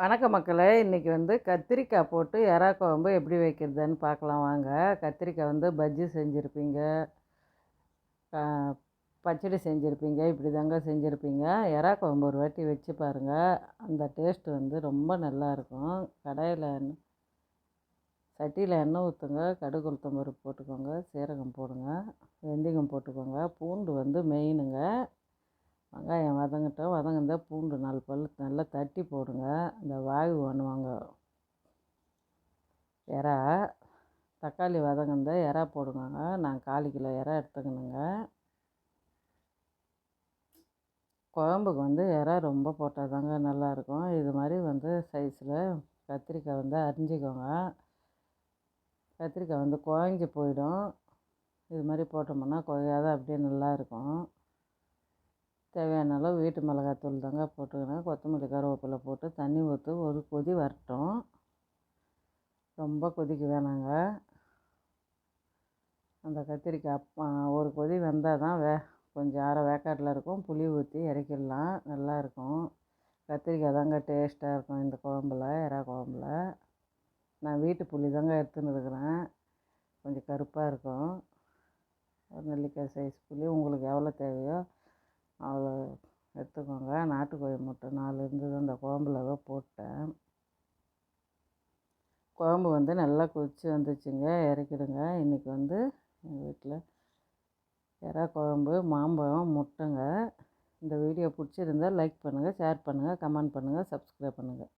வணக்கம் மக்களே இன்றைக்கி வந்து கத்திரிக்காய் போட்டு எறா குழம்பு எப்படி வைக்கிறதுன்னு பார்க்கலாம் வாங்க. கத்திரிக்காய் வந்து பஜ்ஜி செஞ்சுருப்பீங்க. பச்சடி செஞ்சுருப்பீங்க. இப்படி தாங்க செஞ்சுருப்பீங்க. எறா குழம்பு ஒரு வாட்டி வச்சு பாருங்கள் அந்த டேஸ்ட்டு வந்து ரொம்ப நல்லாயிருக்கும் கடையில் எண்ணெய் சட்டியில் எண்ணெய் ஊற்றுங்க கடுகு போட்டுக்கோங்க. சீரகம் போடுங்க. வெந்தயம் போட்டுக்கோங்க. பூண்டு வந்து மெயினுங்க வெங்காயம் வதங்கட்டும். வதங்கினா பூண்டு நாலு பல் நல்லா தட்டி போடுங்க. இந்த வாய்வு பண்ணுவாங்க எறா தக்காளி வதங்கினா எறா போடுங்க நான் கால் கிலோ எறா எடுத்துக்கணுங்க. குழம்புக்கு வந்து எறா ரொம்ப போட்டால் தாங்க நல்லாயிருக்கும். இது மாதிரி வந்து சைஸில் கத்திரிக்காய் வந்து அரிஞ்சிக்கோங்க. கத்திரிக்காய் வந்து குழஞ்சி போயிடும். இது மாதிரி போட்டோம்னா குழையாத அப்படியே நல்லாயிருக்கும். தேவையான அளவு வீட்டு மிளகாத்தூள் தாங்க போட்டுக்கிறேன் கொத்தமல்லி கருவேப்பிலை போட்டு தண்ணி ஊற்று ஒரு கொதி வரட்டும். ரொம்ப கொதிக்க வேணாங்க. அந்த கத்திரிக்காய் ஒரு கொதி வெந்தால் தான் வே கொஞ்சம் அரை வேக்காட்டில் இருக்கும். புளி ஊற்றி இறக்கிடலாம். நல்லாயிருக்கும் கத்திரிக்காய் தாங்க டேஸ்ட்டாக இருக்கும் இந்த குழம்புல இறா குழம்புல. நான் வீட்டு புளி தாங்க எடுத்துன்னு இருக்கிறேன். கொஞ்சம் கருப்பாக இருக்கும். ஒரு நெல்லிக்காய் சைஸ் புளி. உங்களுக்கு எவ்வளோ தேவையோ அவ்வளோ எடுத்துக்கோங்க. நாட்டுக்கோழி முட்டை நாலு இருந்தது. அந்த குழம்புல தான் போட்டேன். குழம்பு வந்து நல்லா கொதிச்சு வந்துச்சுங்க. இறக்கிடுங்க. இன்றைக்கி வந்து எங்கள் வீட்டில் எறா குழம்பு மாம்பழம் முட்டைங்க. இந்த வீடியோ பிடிச்சிருந்தால் லைக் பண்ணுங்கள் ஷேர் பண்ணுங்கள் கமெண்ட் பண்ணுங்கள் சப்ஸ்கிரைப் பண்ணுங்கள்